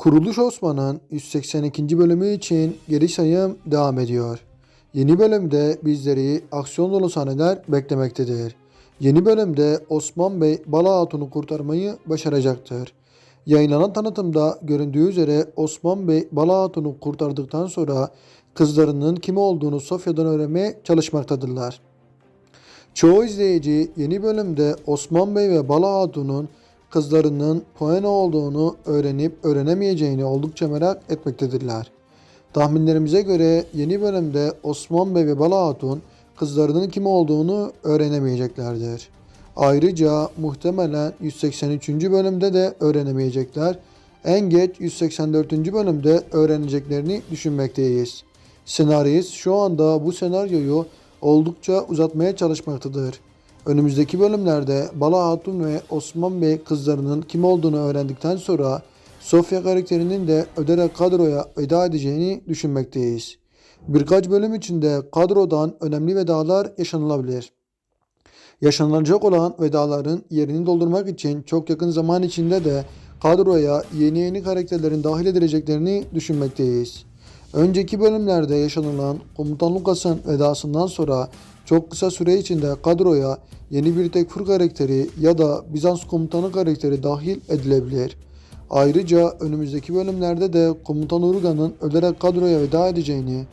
Kuruluş Osman'ın 182. bölümü için geri sayım devam ediyor. Yeni bölümde bizleri aksiyon dolu sahneler beklemektedir. Yeni bölümde Osman Bey Bala Hatun'u kurtarmayı başaracaktır. Yayınlanan tanıtımda göründüğü üzere Osman Bey Bala Hatun'u kurtardıktan sonra kızlarının kim olduğunu Sofya'dan öğrenmeye çalışmaktadırlar. Çoğu izleyici yeni bölümde Osman Bey ve Bala Hatun'un kızlarının Poena olduğunu öğrenip öğrenemeyeceğini oldukça merak etmektedirler. Tahminlerimize göre yeni bölümde Osman Bey ve Bala Hatun kızlarının kim olduğunu öğrenemeyeceklerdir. Ayrıca muhtemelen 183. bölümde de öğrenemeyecekler. En geç 184. bölümde öğreneceklerini düşünmekteyiz. Senarist şu anda bu senaryoyu oldukça uzatmaya çalışmaktadır. Önümüzdeki bölümlerde Bala Hatun ve Osman Bey kızlarının kim olduğunu öğrendikten sonra Sofya karakterinin de öderek kadroya veda edeceğini düşünmekteyiz. Birkaç bölüm içinde kadrodan önemli vedalar yaşanılabilir. Yaşanılacak olan vedaların yerini doldurmak için çok yakın zaman içinde de kadroya yeni yeni karakterlerin dahil edileceklerini düşünmekteyiz. Önceki bölümlerde yaşanılan Komutan Lucas'ın vedasından sonra çok kısa süre içinde kadroya yeni bir tekfur karakteri ya da Bizans komutanı karakteri dahil edilebilir. Ayrıca önümüzdeki bölümlerde de Komutan Uruga'nın ölerek kadroya veda edeceğini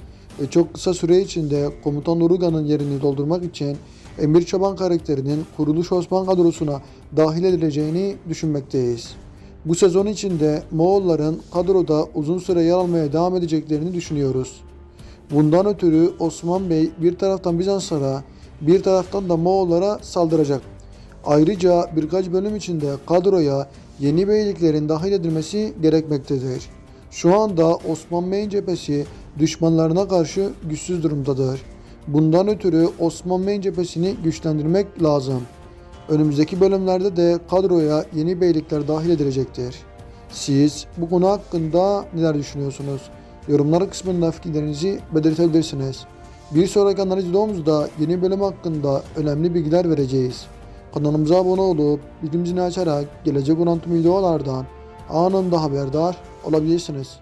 ve çok kısa süre içinde Komutan Uruga'nın yerini doldurmak için Emir Çoban karakterinin Kuruluş Osman kadrosuna dahil edileceğini düşünmekteyiz. Bu sezon içinde Moğolların kadroda uzun süre yer almaya devam edeceklerini düşünüyoruz. Bundan ötürü Osman Bey bir taraftan Bizanslara, bir taraftan da Moğollara saldıracak. Ayrıca birkaç bölüm içinde kadroya yeni beyliklerin dahil edilmesi gerekmektedir. Şu anda Osman Bey'in cephesi düşmanlarına karşı güçsüz durumdadır. Bundan ötürü Osman Bey'in cephesini güçlendirmek lazım. Önümüzdeki bölümlerde de kadroya yeni beylikler dahil edilecektir. Siz bu konu hakkında neler düşünüyorsunuz? Yorumlar kısmında fikirlerinizi belirtebilirsiniz. Bir sonraki analiz videomuzda yeni bölüm hakkında önemli bilgiler vereceğiz. Kanalımıza abone olup bildirim zilini açarak gelecek olan videolardan anında haberdar olabilirsiniz.